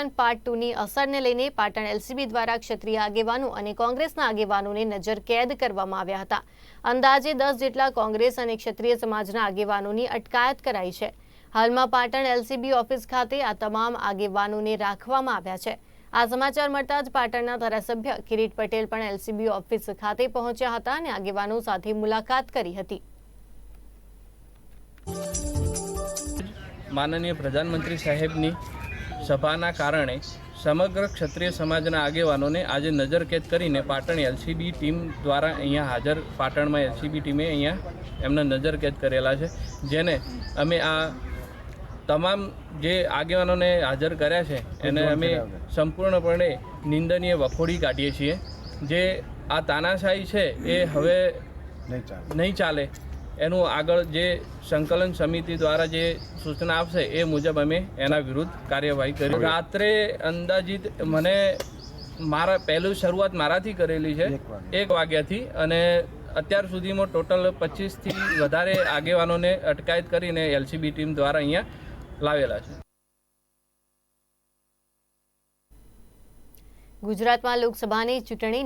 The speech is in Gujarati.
સંકલન પાર્ટ ટુની અસરને લઈને પાટણ એલસીબી દ્વારા ક્ષત્રિય આગેવાનો અને કોંગ્રેસના આગેવાનોને નજર કેદ કરવામાં આવ્યા હતા. અંદાજે દસ જેટલા કોંગ્રેસ અને ક્ષત્રિય સમાજના આગેવાનોની અટકાયત કરાઈ છે. હાલમાં પાટણ એલસીબી ઓફિસ ખાતે આ તમામ આગેવાનોને રાખવામાં આવ્યા છે. આ સમાચાર મળતા જ પાટણના ધારાસભ્ય કિરીટ પટેલ પણ એલસીબી ઓફિસ ખાતે પહોંચ્યા હતા અને આગેવાનો સાથે મુલાકાત કરી હતી. માનનીય પ્રધાનમંત્રી સાહેબની સભાના કારણે સમગ્ર ક્ષત્રિય સમાજના આગેવાનોને આજે નજરકેદ કરીને પાટણ એલસીબી ટીમ દ્વારા અહીંયા હાજર પાટણમાં એલસીબી ટીમે અહીંયા એમને નજરકેદ કરેલા છે. જેને અમે આ તમામ જે આગેવાનોને હાજર કર્યા છે એને અમે સંપૂર્ણપણે નિંદનીય વખોડી કાઢીએ છીએ. જે આ તાનાશાહી છે એ હવે નહીં ચાલે. એનું આગળ જે સંકલન સમિતિ દ્વારા જે સૂચના આપશે એ મુજબ અમે એના વિરુદ્ધ કાર્યવાહી કરી. રાત્રે અંદાજિત મને મારા પહેલું શરૂઆત મારાથી કરેલી છે એક વાગ્યાથી અને અત્યાર સુધીમાં ટોટલ પચીસથી વધારે આગેવાનોને અટકાયત કરીને એલસીબી ટીમ દ્વારા અહીંયા લાવેલા છે. ગુજરાતમાં લોકસભાની ચૂંટણી